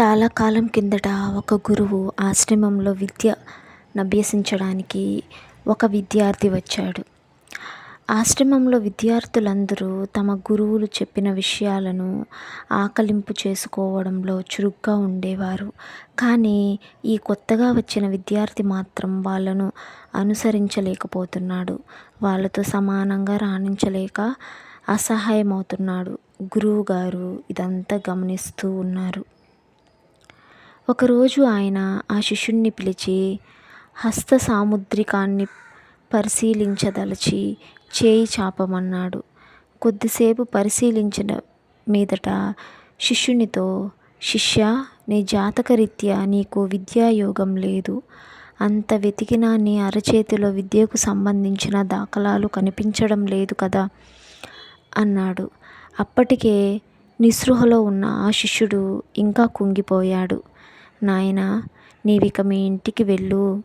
చాలా కాలం కిందట ఒక గురువు ఆశ్రమంలో విద్య అభ్యసించడానికి ఒక విద్యార్థి వచ్చాడు. ఆశ్రమంలో విద్యార్థులందరూ తమ గురువులు చెప్పిన విషయాలను ఆకలింపు చేసుకోవడంలో చురుగ్గా ఉండేవారు. కానీ ఈ కొత్తగా వచ్చిన విద్యార్థి మాత్రం వాళ్ళను అనుసరించలేకపోతున్నాడు. వాళ్ళతో సమానంగా రాణించలేక అసహాయమవుతున్నాడు. గురువుగారు ఇదంతా గమనిస్తూ ఉన్నారు. ఒకరోజు ఆయన ఆ శిష్యుణ్ణి పిలిచి హస్త సాముద్రికాన్ని పరిశీలించదలచి చేయి చాపమన్నాడు. కొద్దిసేపు పరిశీలించిన మీదట శిష్యునితో శిష్య నీ జాతకరీత్యా నీకు విద్యాయోగం లేదు. అంత వెతికినా నీ అరచేతిలో విద్యకు సంబంధించిన దాఖలాలు కనిపించడం లేదు కదా అన్నాడు. అప్పటికే నిస్పృహలో ఉన్న ఆ శిష్యుడు ఇంకా కుంగిపోయాడు. నాయనా నీవిక మీ ఇంటికి వెళ్ళు.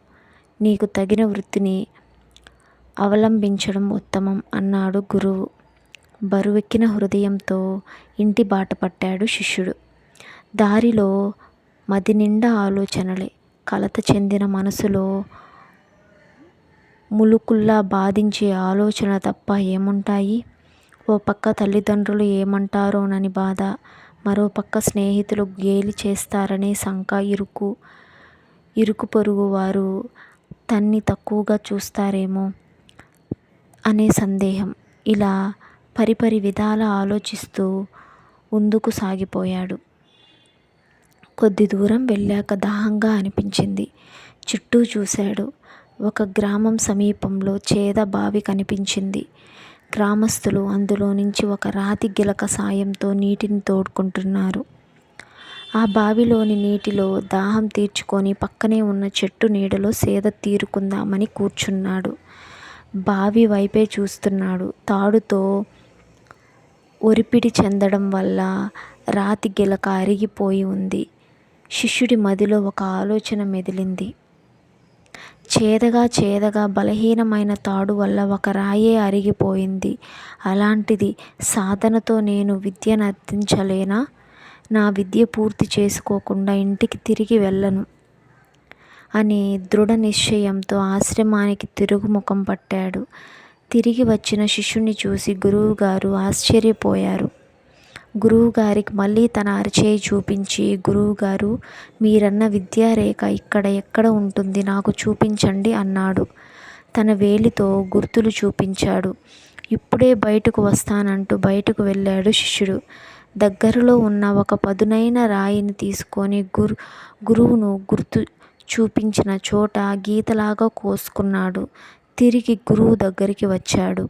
నీకు తగిన వృత్తిని అవలంబించడం ఉత్తమం అన్నాడు గురువు. బరువెక్కిన హృదయంతో ఇంటి బాట పట్టాడు శిష్యుడు. దారిలో మది నిండా ఆలోచనలే. కలత చెందిన మనసులో ములుకుల్లా బాధించే ఆలోచన తప్ప ఏముంటాయి? ఓ పక్క తల్లిదండ్రులు ఏమంటారోనని బాధ. మరోపక్క స్నేహితులు గేలి చేస్తారనే శంక ఇరుకు ఇరుకు పొరుగు వారు తన్ని తక్కువగా చూస్తారేమో అనే సందేహం. ఇలా పరిపరి విధాల ఆలోచిస్తూ ముందుకు సాగిపోయాడు. కొద్ది దూరం వెళ్ళాక దాహంగా అనిపించింది. చుట్టూ చూశాడు. ఒక గ్రామం సమీపంలో చేద బావి కనిపించింది. గ్రామస్తులు అందులో నుంచి ఒక రాతి గిలక సాయంతో నీటిని తోడుకుంటున్నారు. ఆ బావిలోని నీటిలో దాహం తీర్చుకొని పక్కనే ఉన్న చెట్టు నీడలో సేద తీరుకుందామని కూర్చున్నాడు. బావి వైపే చూస్తున్నాడు. తాడుతో ఒరిపిడి చెందడం వల్ల రాతి గిలక అరిగిపోయి ఉంది. శిష్యుడి మదిలో ఒక ఆలోచన మెదిలింది. చేదగా చేదగా బలహీనమైన తాడు వల్ల ఒక రాయే అరిగిపోయింది. అలాంటిది సాధనతో నేను విద్యను అర్థించలేనా నా విద్య పూర్తి చేసుకోకుండా ఇంటికి తిరిగి వెళ్ళను. అని దృఢ నిశ్చయంతో ఆశ్రమానికి తిరుగుముఖం పట్టాడు. తిరిగి వచ్చిన శిష్యుని చూసి గురువుగారు ఆశ్చర్యపోయారు. గురువుగారికి మళ్ళీ తన అరచేయి చూపించి గురువుగారు మీరన్న విద్యారేఖ ఇక్కడ ఎక్కడ ఉంటుంది నాకు చూపించండి అన్నాడు. తన వేలితో గుర్తులు చూపించాడు. ఇప్పుడే బయటకు వస్తానంటూ బయటకు వెళ్ళాడు శిష్యుడు. దగ్గరలో ఉన్న ఒక పదునైన రాయిని తీసుకొని గురు గురువును గుర్తు చూపించిన చోట గీతలాగా కోసుకున్నాడు. తిరిగి గురువు దగ్గరికి వచ్చాడు.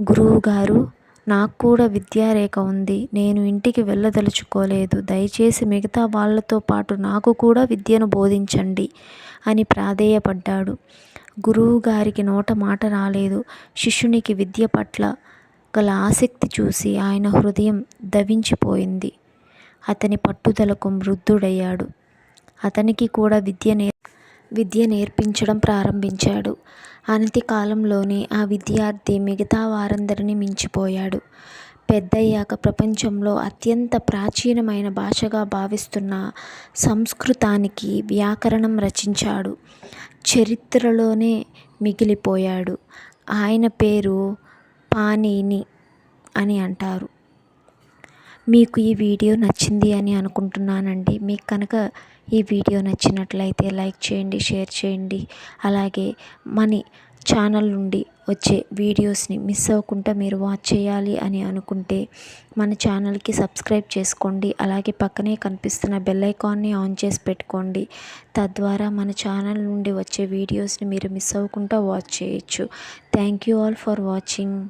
గురువుగారు నాకు కూడా విద్యారేఖ ఉంది. నేను ఇంటికి వెళ్ళదలుచుకోలేదు. దయచేసి మిగతా వాళ్ళతో పాటు నాకు కూడా విద్యను బోధించండి అని ప్రాధేయపడ్డాడు. గురువు గారికి నోట మాట రాలేదు. శిష్యునికి విద్య పట్ల గల ఆసక్తి చూసి ఆయన హృదయం దవించిపోయింది. అతని పట్టుదలకు మృద్ధుడయ్యాడు అతనికి కూడా విద్య నేర్ విద్య నేర్పించడం ప్రారంభించాడు. అనతి కాలంలోనే ఆ విద్యార్థి మిగతా వారందరినీ మించిపోయాడు. పెద్దయ్యాక ప్రపంచంలో అత్యంత ప్రాచీనమైన భాషగా భావిస్తున్న సంస్కృతానికి వ్యాకరణం రచించాడు. చరిత్రలోనే మిగిలిపోయాడు. ఆయన పేరు పాణిని అని అంటారు. మీకు ఈ వీడియో నచ్చింది అని అనుకుంటున్నానండి. మీకు కనుక ఈ వీడియో నచ్చినట్లయితే లైక్ చేయండి షేర్ చేయండి. అలాగే మనీ ఛానల్ నుండి వచ్చే వీడియోస్ని మిస్ అవ్వకుండా మీరు వాచ్ చేయాలి అని అనుకుంటే మన ఛానల్కి సబ్స్క్రైబ్ చేసుకోండి. అలాగే పక్కనే కనిపిస్తున్న బెల్ ఐకాన్ని ఆన్ చేసి పెట్టుకోండి. తద్వారా మన ఛానల్ నుండి వచ్చే వీడియోస్ని మీరు మిస్ అవ్వకుండా వాచ్ చేయొచ్చు. Thank you all for watching.